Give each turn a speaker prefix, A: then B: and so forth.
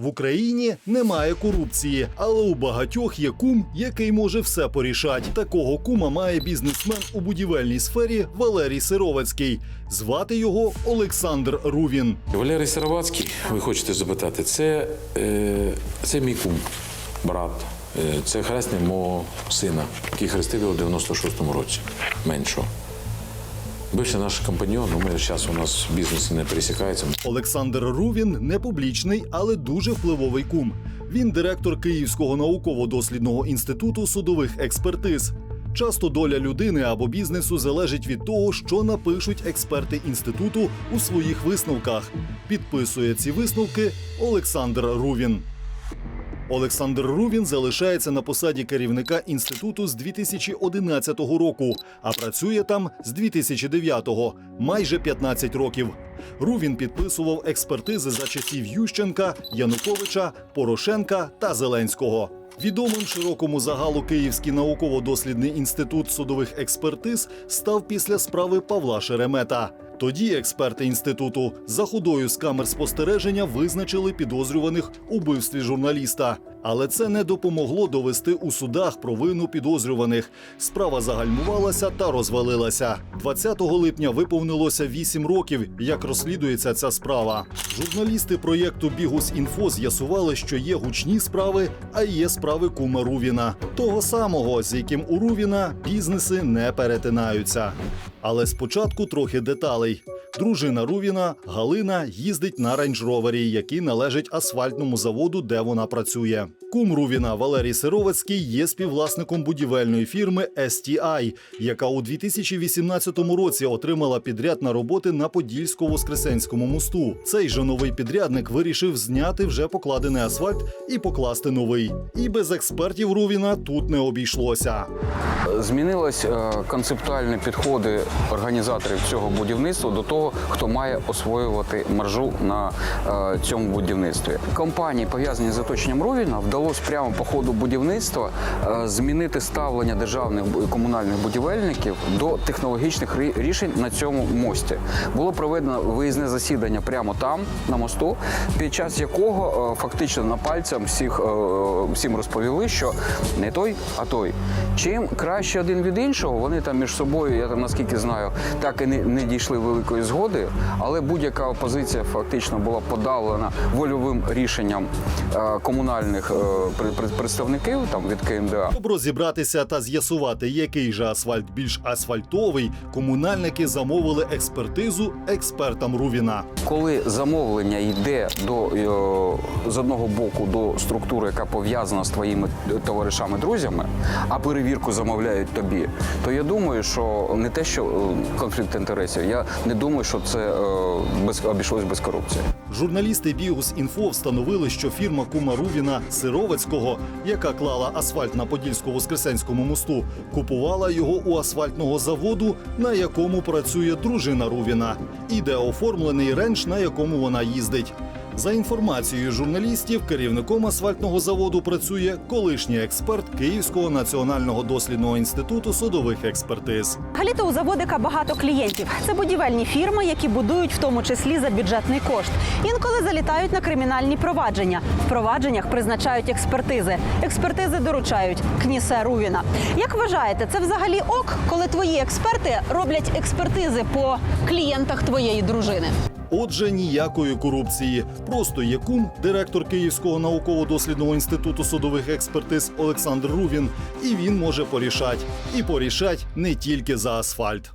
A: В Україні немає корупції, але у багатьох є кум, який може все порішати. Такого кума має бізнесмен у будівельній сфері Валерій Сировацький. Звати його Олександр Рувін.
B: Валерій Саровацький, ви хочете запитати, це, е, це мій кум, брат. Е, Це хресний мого сина, який хрестив його в 96-му році, меншого. Бивший наш компаньон, ну ми зараз у нас в бізнесі не пересікається.
A: Олександр Рувін не публічний, але дуже впливовий кум. Він директор Київського науково-дослідного інституту судових експертиз. Часто доля людини або бізнесу залежить від того, що напишуть експерти інституту у своїх висновках. Підписує ці висновки Олександр Рувін. Олександр Рувін залишається на посаді керівника інституту з 2011 року, а працює там з 2009-го – майже 15 років. Рувін підписував експертизи за часів Ющенка, Януковича, Порошенка та Зеленського. Відомим широкому загалу Київський науково-дослідний інститут судових експертиз став після справи Павла Шеремета. Тоді експерти інституту за ходою з камер спостереження визначили підозрюваних у вбивстві журналіста. Але це не допомогло довести у судах провину підозрюваних. Справа загальмувалася та розвалилася. 20 липня виповнилося 8 років, як розслідується ця справа. Журналісти проєкту Бігус Інфо з'ясували, що є гучні справи, а є справи кума Рувіна. Того самого, з яким у Рувіна бізнеси не перетинаються. Але спочатку трохи деталей. Дружина Рувіна Галина їздить на рейндж-ровері, який належить асфальтному заводу, де вона працює. Кум Рувіна Валерій Сировацький є співвласником будівельної фірми STI, яка у 2018 році отримала підряд на роботи на Подільсько-Воскресенському мосту. Цей же новий підрядник вирішив зняти вже покладений асфальт і покласти новий. І без експертів Рувіна тут не обійшлося.
C: Змінились е, концептуальні підходи організаторів цього будівництва до того, хто має освоювати маржу на е, цьому будівництві. Компанії, пов'язані з оточенням Ровіна, вдалося прямо по ходу будівництва е, змінити ставлення державних і комунальних будівельників до технологічних рішень на цьому мості. Було проведено виїзне засідання прямо там, на мосту, під час якого е, фактично на пальцям всіх е, всім розповіли, що не той, а той. Чим краще один від іншого, вони там між собою, я там наскільки знаю, так і не, не дійшли великої згоди, але будь-яка опозиція фактично була подавлена вольовим рішенням комунальних представників там від КМДА.
A: Щоб розібратися та з'ясувати, який же асфальт більш асфальтовий, комунальники замовили експертизу експертам Рувіна.
C: Коли замовлення йде до е, з одного боку до структури, яка пов'язана з твоїми товаришами, друзями, а перевірку замовляють тобі, то я думаю, що не те, що е, конфлікт інтересів, я не думаю, що це е, без обійшлось без корупції.
A: Журналісти Бігус Інфо встановили, що фірма кума Рувіна Сировацького, яка клала асфальт на Подільсько-Воскресенському мосту, купувала його у асфальтного заводу, на якому працює дружина Рувіна, і де оформлений ренч, на якому вона їздить. За інформацією журналістів, керівником асфальтного заводу працює колишній експерт Київського національного дослідного інституту судових експертиз.
D: Взагалі-то у заводика багато клієнтів. Це будівельні фірми, які будують в тому числі за бюджетний кошт. Інколи залітають на кримінальні провадження. В провадженнях призначають експертизи. Експертизи доручають кнісе Рувіна. Як вважаєте, це взагалі ок, коли твої експерти роблять експертизи по клієнтах твоєї дружини?
A: Отже, ніякої корупції. Просто є кум, директор Київського науково-дослідного інституту судових експертиз Олександр Рувін, і він може порішати. І порішать не тільки за асфальт.